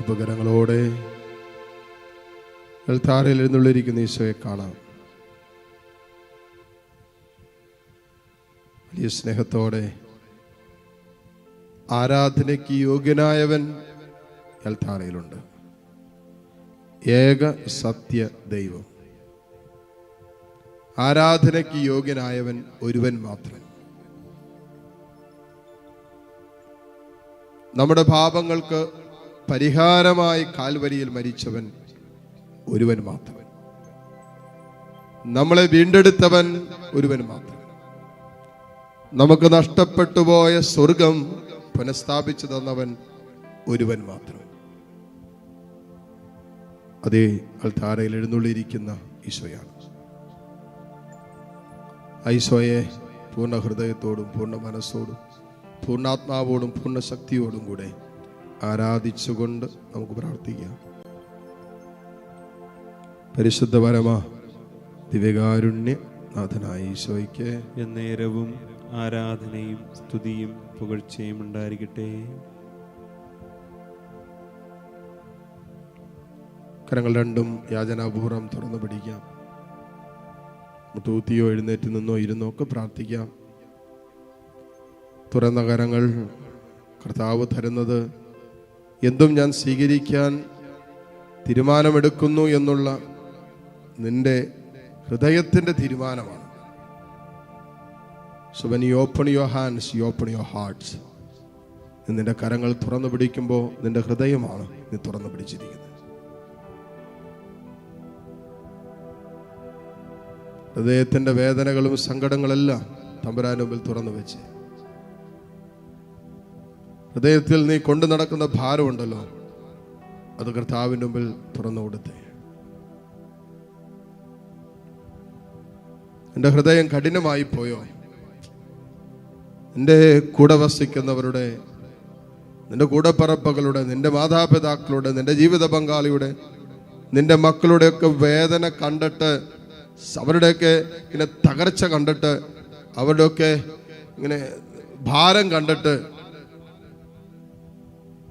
ഉപകരണങ്ങളോടെ താരയിൽ എഴുന്നള്ളിരിക്കുന്ന ഈശോയെ കാണാം. വലിയ സ്നേഹത്തോടെ ആരാധനയ്ക്ക് യോഗ്യനായവൻ എൽത്താറയിലുണ്ട് ഏക സത്യ ദൈവം. ആരാധനയ്ക്ക് യോഗ്യനായവൻ ഒരുവൻ മാത്രം. നമ്മുടെ പാപങ്ങൾക്ക് പരിഹാരമായി കാൽവരിയിൽ മരിച്ചവൻ ഒരുവൻ മാത്രം. നമ്മളെ വീണ്ടെടുത്തവൻ ഒരുവൻ മാത്രം. നമുക്ക് നഷ്ടപ്പെട്ടു പോയ സ്വർഗം പുനഃസ്ഥാപിച്ചു തന്നവൻ ഒരുവൻ മാത്രം. അതേ അൽത്താരയിൽ എഴുന്നള്ളിയിരിക്കുന്ന ഈശോയാണ്. ഐശോയെ പൂർണ ഹൃദയത്തോടും പൂർണ മനസ്സോടും പൂർണാത്മാവോടും പൂർണ ശക്തിയോടും കൂടെ ആരാധിച്ചുകൊണ്ട് നമുക്ക് പ്രാർത്ഥിക്കാം. പരിശുദ്ധ പരമ ദിവ്യകാരുണ്യ നാഥനായ ഈശോയ്ക്ക് എന്നേരവും ആരാധനയും സ്തുതിയും പുകഴ്ചയും ഉണ്ടായിരിക്കട്ടെ. കരങ്ങൾ രണ്ടും യാചനാപൂർവം തുറന്നു പിടിക്കാം. തൂത്തിയോ എഴുന്നേറ്റ് നിന്നോ ഇരുന്നോ ഒക്കെ പ്രാർത്ഥിക്കാം. തുറന്ന കരങ്ങൾ കർത്താവ് തരുന്നത് എന്തും ഞാൻ സ്വീകരിക്കാൻ തീരുമാനമെടുക്കുന്നു എന്നുള്ള നിന്റെ ഹൃദയത്തിന്റെ തീരുമാനമാണ്. So when you open your hands you open your hearts നിന്റെ കരങ്ങൾ തുറന്നു പിടിക്കുമ്പോൾ നിന്റെ ഹൃദയമാണ് നീ തുറന്നു പിടിച്ചിരിക്കുന്നത്. ഹൃദയത്തിന്റെ വേദനകളും സങ്കടങ്ങളെല്ലാം തമ്പുരാൻ മുമ്പിൽ തുറന്നു വെച്ച് ഹൃദയത്തിൽ നീ കൊണ്ടു നടക്കുന്ന ഭാരമുണ്ടല്ലോ അത് കർത്താവിന്റെ മുമ്പിൽ തുറന്നു കൊടുത്തേ. എന്റെ ഹൃദയം കഠിനമായി പോയോ? എന്റെ കൂടെ വസിക്കുന്നവരുടെ നിന്റെ കൂടപ്പറപ്പകളുടെ നിന്റെ മാതാപിതാക്കളുടെ നിന്റെ ജീവിത പങ്കാളിയുടെ നിന്റെ മക്കളുടെയൊക്കെ വേദന കണ്ടിട്ട് അവരുടെയൊക്കെ ഇങ്ങനെ തകർച്ച കണ്ടിട്ട് അവരുടെയൊക്കെ ഇങ്ങനെ ഭാരം കണ്ടിട്ട്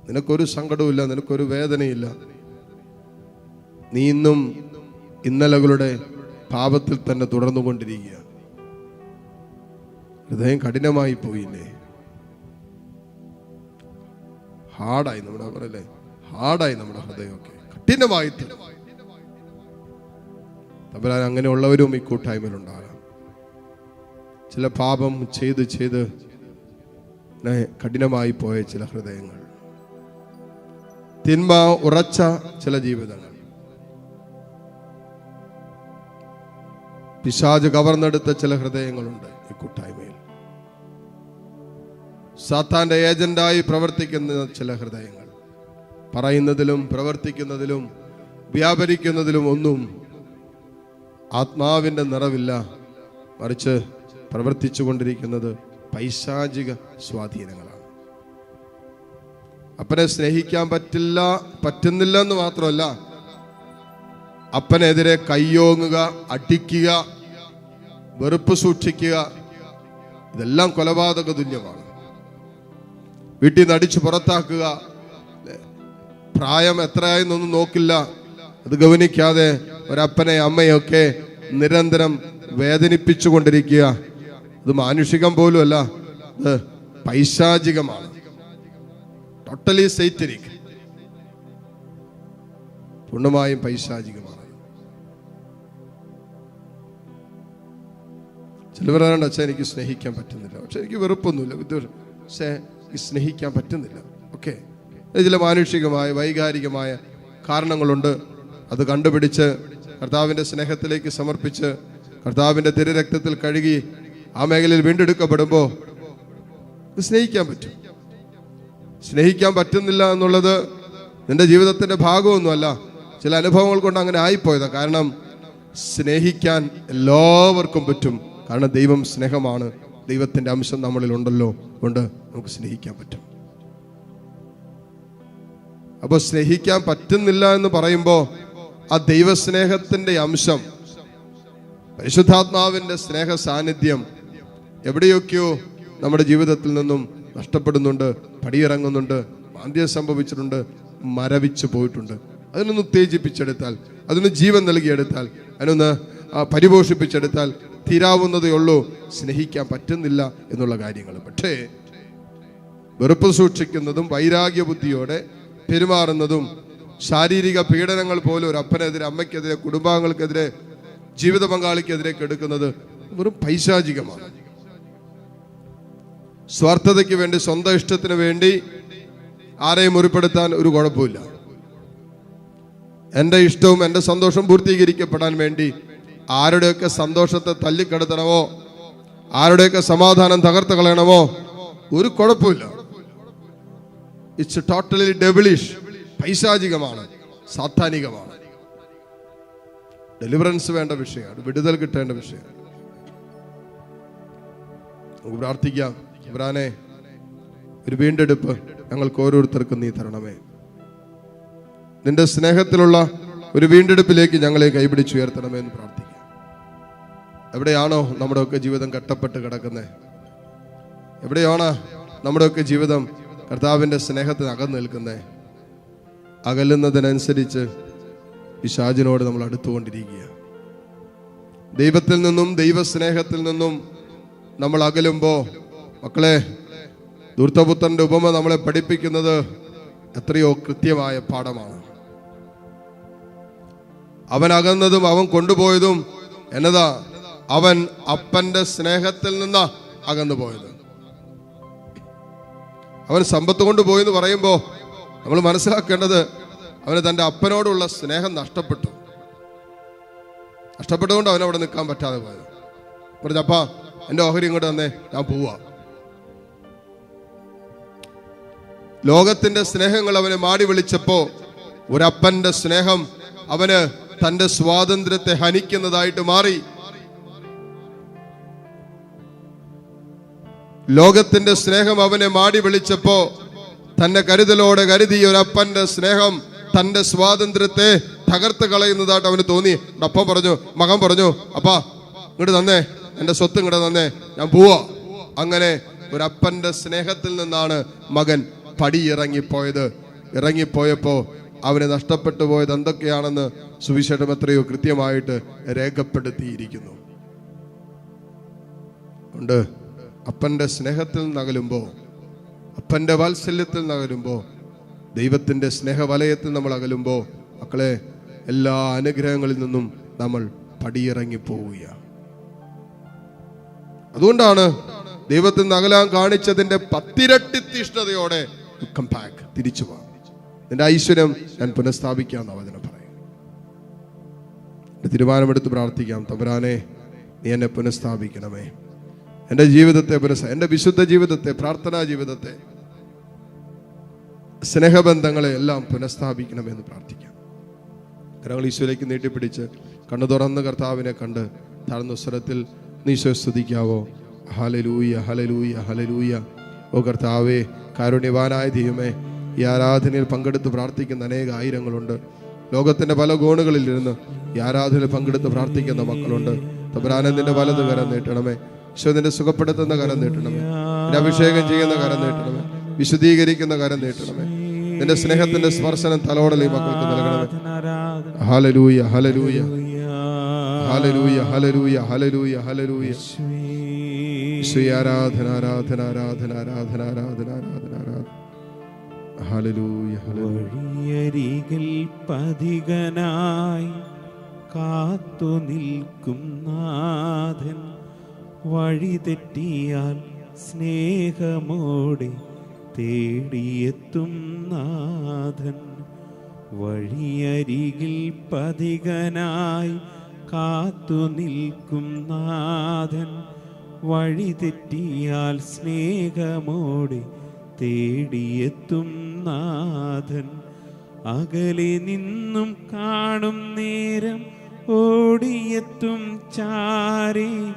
നിനക്കൊരു സങ്കടവുമില്ല നിനക്കൊരു വേദനയില്ല നീ ഇന്നും ഇന്നലകളുടെ പാപത്തിൽ തന്നെ തുടർന്നുകൊണ്ടിരിക്കുക. ഹൃദയം കഠിനമായി പോയില്ലേ? ഹാർഡായി നമ്മുടെ പറയല്ലേ ഹാർഡായി നമ്മുടെ ഹൃദയമൊക്കെ. കഠിനമായി തമ്പരാൻ അങ്ങനെയുള്ളവരും ഈ കൂട്ടായ്മയിലുണ്ടാകാം ചില പാപം ചെയ്ത് ചെയ്ത് കഠിനമായി പോയ ചില ഹൃദയങ്ങൾ. തിന്മ ഉറച്ച ചില ജീവിതങ്ങൾ. പിശാജ് കവർന്നെടുത്ത ചില ഹൃദയങ്ങളുണ്ട് ഈ കൂട്ടായ്മയിൽ. സാത്താന്റെ ഏജന്റായി പ്രവർത്തിക്കുന്ന ചില ഹൃദയങ്ങൾ. പറയുന്നതിലും പ്രവർത്തിക്കുന്നതിലും വ്യാപരിക്കുന്നതിലും ഒന്നും ആത്മാവിന്റെ നിറവില്ല. മറിച്ച് പ്രവർത്തിച്ചു കൊണ്ടിരിക്കുന്നത് പൈശാചിക സ്വാധീനങ്ങളാണ്. അപ്പനെ സ്നേഹിക്കാൻ പറ്റില്ല പറ്റുന്നില്ല എന്ന് മാത്രമല്ല അപ്പനെതിരെ കയ്യോങ്ങുക അടിക്കുക വെറുപ്പ് സൂക്ഷിക്കുക ഇതെല്ലാം കൊലപാതക തുല്യമാണ്. വീട്ടിൽ നിന്ന് അടിച്ചു പുറത്താക്കുക പ്രായം എത്രയായെന്നൊന്നും നോക്കില്ല അത് ഗവനിക്കാതെ ഒരപ്പനെ അമ്മയൊക്കെ നിരന്തരം വേദനിപ്പിച്ചു കൊണ്ടിരിക്കുക ഇത് മാനുഷികം പോലുമല്ല ഇത് പൈശാചികമാണ്. ടോട്ടലി സൈറ്റനിക് പൂർണമായും പൈശാചികമാണ്. ചിലവരാണ് അച്ഛൻ എനിക്ക് സ്നേഹിക്കാൻ പറ്റുന്നില്ല. പക്ഷെ എനിക്ക് വെറുപ്പൊന്നുമില്ല. വിദ്വേഷം പക്ഷേ സ്നേഹിക്കാൻ പറ്റുന്നില്ല. ഓക്കെ. ചില മാനുഷികമായ വൈകാരികമായ കാരണങ്ങളുണ്ട്. അത് കണ്ടുപിടിച്ച് കർത്താവിന്റെ സ്നേഹത്തിലേക്ക് സമർപ്പിച്ച് കർത്താവിന്റെ തിരരക്തത്തിൽ കഴുകി ആ മേഖലയിൽ വീണ്ടെടുക്കപ്പെടുമ്പോൾ സ്നേഹിക്കാൻ പറ്റും. സ്നേഹിക്കാൻ പറ്റുന്നില്ല എന്നുള്ളത് നിന്റെ ജീവിതത്തിന്റെ ഭാഗമൊന്നുമല്ല. ചില അനുഭവങ്ങൾ കൊണ്ട് അങ്ങനെ ആയിപ്പോയതാ. കാരണം സ്നേഹിക്കാൻ എല്ലാവർക്കും പറ്റും. കാരണം ദൈവം സ്നേഹമാണ്. ദൈവത്തിന്റെ അംശം നമ്മളിൽ ഉണ്ടല്ലോ. കൊണ്ട് നമുക്ക് സ്നേഹിക്കാൻ പറ്റും. അപ്പോൾ സ്നേഹിക്കാൻ പറ്റുന്നില്ല എന്ന് പറയുമ്പോ ആ ദൈവസ്നേഹത്തിന്റെ അംശം പരിശുദ്ധാത്മാവിന്റെ സ്നേഹ സാന്നിധ്യം എവിടെയൊക്കെയോ നമ്മുടെ ജീവിതത്തിൽ നിന്നും നഷ്ടപ്പെടുന്നുണ്ട് പടിയിറങ്ങുന്നുണ്ട് മാന്ദ്യം സംഭവിച്ചിട്ടുണ്ട് മരവിച്ചു പോയിട്ടുണ്ട്. അതിനൊന്ന് ഉത്തേജിപ്പിച്ചെടുത്താൽ അതിന് ജീവൻ നൽകിയെടുത്താൽ അതിനൊന്ന് പരിപോഷിപ്പിച്ചെടുത്താൽ തീരാവുന്നതേ ഉള്ളൂ. സ്നേഹിക്കാൻ പറ്റുന്നില്ല എന്നുള്ള കാര്യങ്ങൾ. പക്ഷേ വെറുപ്പ് സൂക്ഷിക്കുന്നതും വൈരാഗ്യ ബുദ്ധിയോടെ പെരുമാറുന്നതും ശാരീരിക പീഡനങ്ങൾ പോലും ഒരു അപ്പനെതിരെ അമ്മയ്ക്കെതിരെ കുടുംബാംഗങ്ങൾക്കെതിരെ ജീവിത പങ്കാളിക്കെതിരെ കെടുക്കുന്നത് വെറും പൈശാചികമാണ്. സ്വാർത്ഥതയ്ക്ക് വേണ്ടി സ്വന്തം ഇഷ്ടത്തിന് വേണ്ടി ആരെയും മുറിപ്പെടുത്താൻ ഒരു കുഴപ്പമില്ല. എന്റെ ഇഷ്ടവും എന്റെ സന്തോഷം പൂർത്തീകരിക്കപ്പെടാൻ വേണ്ടി ആരുടെയൊക്കെ സന്തോഷത്തെ തല്ലിക്കെടുത്തണമോ ആരുടെയൊക്കെ സമാധാനം തകർത്ത് കളയണമോ ഒരു കുഴപ്പമില്ല. ഇറ്റ്സ് ടോട്ടലി ഡെബിളിഷ് പൈശാചികമാണ് സാത്താനികമാണ്. ഡെലിവറൻസ് വേണ്ട വിഷയമാണ് വിടുതൽ കിട്ടേണ്ട വിഷയമാണ് നമുക്ക് പ്രാർത്ഥിക്കാം. ഇബ്രാനെ ഒരു വീണ്ടെടുപ്പ് ഞങ്ങൾക്ക് ഓരോരുത്തർക്കും നീ തരണമേ. നിന്റെ സ്നേഹത്തിലുള്ള ഒരു വീണ്ടെടുപ്പിലേക്ക് ഞങ്ങളെ കൈപിടിച്ചുയർത്തണമേ എന്ന് പ്രാർത്ഥിക്കാം. എവിടെയാണോ നമ്മുടെയൊക്കെ ജീവിതം കട്ടപ്പെട്ട് കിടക്കുന്നത് എവിടെയാണ് നമ്മുടെയൊക്കെ ജീവിതം കർത്താവിന്റെ സ്നേഹത്തിന് അകന്നു നിൽക്കുന്നത് അകലുന്നതിനനുസരിച്ച് ഈ ഷാജിനോട് നമ്മൾ അടുത്തുകൊണ്ടിരിക്കുക ദൈവത്തിൽ നിന്നും ദൈവസ്നേഹത്തിൽ നിന്നും നമ്മൾ അകലുമ്പോൾ മക്കളെ ദൂർത്തപുത്രന്റെ ഉപമ നമ്മളെ പഠിപ്പിക്കുന്നത് എത്രയോ കൃത്യമായ പാഠമാണ്. അവൻ അകന്നതും അവൻ കൊണ്ടുപോയതും എന്നതാ അവൻ അപ്പന്റെ സ്നേഹത്തിൽ നിന്ന് അകന്നു പോയത് അവൻ സമ്പത്ത് കൊണ്ടുപോയെന്ന് പറയുമ്പോൾ നമ്മൾ മനസ്സിലാക്കേണ്ടത് അവന് തന്റെ അപ്പനോടുള്ള സ്നേഹം നഷ്ടപ്പെട്ടു. നഷ്ടപ്പെട്ടുകൊണ്ട് അവിടെ നിൽക്കാൻ പറ്റാതെ പോയത്. പറഞ്ഞപ്പാ എന്റെ ഓഹരി ഇങ്ങോട്ട് തന്നെ ഞാൻ പോവാ. ലോകത്തിന്റെ സ്നേഹങ്ങൾ അവനെ മാടി വിളിച്ചപ്പോ ഒരപ്പന്റെ സ്നേഹം അവന് തന്റെ സ്വാതന്ത്ര്യത്തെ ഹനിക്കുന്നതായിട്ട് മാറി. ലോകത്തിന്റെ സ്നേഹം അവനെ മാടി വിളിച്ചപ്പോ തന്നെ കരുതലോടെ കരുതിയ ഒരപ്പന്റെ സ്നേഹം തന്റെ സ്വാതന്ത്ര്യത്തെ തകർത്ത് കളയുന്നതായിട്ട് അവന് തോന്നി. അപ്പം പറഞ്ഞു മകൻ പറഞ്ഞു അപ്പാ ഇങ്ങോട്ട് തന്നെ എന്റെ സ്വത്ത് ഇങ്ങോട്ട് തന്നെ ഞാൻ പോവാ. അങ്ങനെ ഒരപ്പന്റെ സ്നേഹത്തിൽ നിന്നാണ് മകൻ പടിയിറങ്ങിപ്പോയത്. ഇറങ്ങിപ്പോയപ്പോ അവനെ നഷ്ടപ്പെട്ടു പോയത് എന്തൊക്കെയാണെന്ന് സുവിശേഷം എത്രയോ കൃത്യമായിട്ട് രേഖപ്പെടുത്തിയിരിക്കുന്നു. ഉണ്ട്. അപ്പന്റെ സ്നേഹത്തിൽ നകലുമ്പോ അപ്പന്റെ വാത്സല്യത്തിൽ നകലുമ്പോ ദൈവത്തിന്റെ സ്നേഹവലയത്തിൽ നമ്മൾ അകലുമ്പോൾ മക്കളെ എല്ലാ അനുഗ്രഹങ്ങളിൽ നിന്നും നമ്മൾ പടിയിറങ്ങി പോവുകയാണ് അതുകൊണ്ടാണ് ദൈവത്തിൽ നിന്ന് അകലാൻ കാണിച്ചതിന്റെ പത്തിരട്ടി തീഷ്ണതയോടെ കം ബാക്ക് തിരിച്ചു പോകാം നിന്റെ ഐശ്വര്യം ഞാൻ പുനഃസ്ഥാപിക്കാമെന്ന വചനം പറയും എന്റെ തീരുമാനമെടുത്ത് പ്രാർത്ഥിക്കാം. തമ്പുരാനെ നീ എന്നെ പുനഃസ്ഥാപിക്കണമേ. എന്റെ ജീവിതത്തെ പുനഃ എന്റെ വിശുദ്ധ ജീവിതത്തെ പ്രാർത്ഥനാ ജീവിതത്തെ സ്നേഹബന്ധങ്ങളെ എല്ലാം പുനഃസ്ഥാപിക്കണമെന്ന് പ്രാർത്ഥിക്കാം. കരങ്ങൾ ഈശോയിലേക്ക് നീട്ടിപ്പിടിച്ച് കണ്ണു തുറന്ന് കർത്താവിനെ കണ്ട് താഴ്ന്ന സ്വരത്തിൽ നീശോ സ്തുതിക്കാവോ? ഹലലൂയ ഹലലൂയ ഹലലൂയ ഓ കർത്താവേ കാരുണ്യവാനായ ദൈവമേ ഈ ആരാധനയിൽ പങ്കെടുത്ത് പ്രാർത്ഥിക്കുന്ന അനേക ആയിരങ്ങളുണ്ട്. ലോകത്തിന്റെ പല കോണുകളിൽ ഇരുന്ന് ഈ ആരാധനയിൽ പങ്കെടുത്ത് പ്രാർത്ഥിക്കുന്ന മക്കളുണ്ട്. തബ്രാനന്ദിന്റെ വലത് കരം നീട്ടണമേ ഈശോദിന്റെ സുഖപ്പെടുത്തുന്ന കരം നീട്ടണമേ അഭിഷേകം ചെയ്യുന്ന കരം നീട്ടണമേ വിശുദ്ധീകരിക്കുന്ന കരം നീട്ടണമേ. നിന്റെ സ്നേഹത്തിന്റെ സ്പർശനം തലോടൽ ഈ മക്കൾക്ക് നൽകണമേ. ഹലലൂയ ഹലലൂയ ഹലലൂയ ഹലലൂയ ഹലലൂയ ശ്രീ ആരാധന ആരാധന ആരാധന ആരാധന ആരാധന ആരാധന ആരാധന വഴിയരികിൽ പതികനായി കാത്തു നിൽക്കും നാഥൻ വഴി തെറ്റിയാൽ സ്നേഹമോടെ തേടിയെത്തും നാഥൻ വഴിയരികിൽ പതികനായി കാത്തു നിൽക്കും നാഥൻ വഴി തെറ്റിയാൽ സ്നേഹമോടെ തേടിയെത്തും നാഥൻ. അകലെ നിന്നും കാണും നേരം ഓടിയെത്തും ചാരി.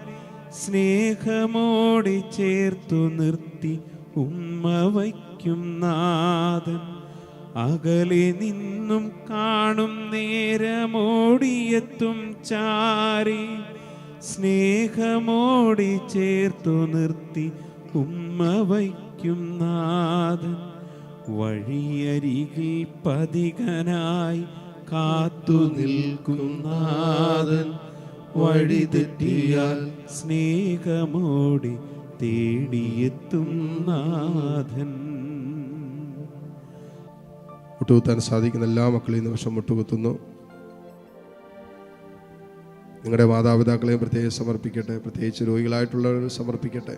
സ്നേഹമോടെ ചേർത്തു നിർത്തി ഉമ്മ വയ്ക്കും നാഥൻ. അകലെ നിന്നും കാണും നേരമോടിയെത്തും ചാരി. സ്നേഹമോടി ചേർത്തു നിർത്തി ഉമ്മ വയ്ക്കും നാഥൻ. വഴിയരികിൽ പതികനായി കാത്തു നിൽക്കും നാഥൻ. വഴിതെറ്റിയാൽ സ്നേഹമോടി തേടിയെത്തും നാഥൻ. മുട്ടുകുത്താൻ സാധിക്കുന്ന എല്ലാ മക്കളെയും നിമിഷം മുട്ടുകുത്തുന്നു. നിങ്ങളുടെ മാതാപിതാക്കളെയും പ്രത്യേകം സമർപ്പിക്കട്ടെ. പ്രത്യേകിച്ച് രോഗികളായിട്ടുള്ളവർ സമർപ്പിക്കട്ടെ.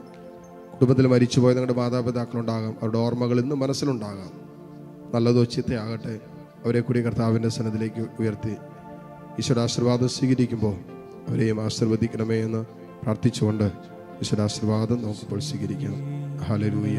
കുടുംബത്തിൽ മരിച്ചുപോയ നിങ്ങളുടെ മാതാപിതാക്കളുണ്ടാകാം. അവരുടെ ഓർമ്മകൾ ഇന്നും മനസ്സിലുണ്ടാകാം. നല്ലതോ ചിത്തയാകട്ടെ. അവരെ കൂടി കർത്താവിന്റെ സന്നദ്ധിലേക്ക് ഉയർത്തി. ഈശ്വര ആശീർവാദം സ്വീകരിക്കുമ്പോൾ അവരെയും ആശീർവദിക്കണമേ എന്ന് പ്രാർത്ഥിച്ചുകൊണ്ട് ഈശ്വര ആശീർവാദം നമുക്കിപ്പോൾ സ്വീകരിക്കാം. ഹലരൂയ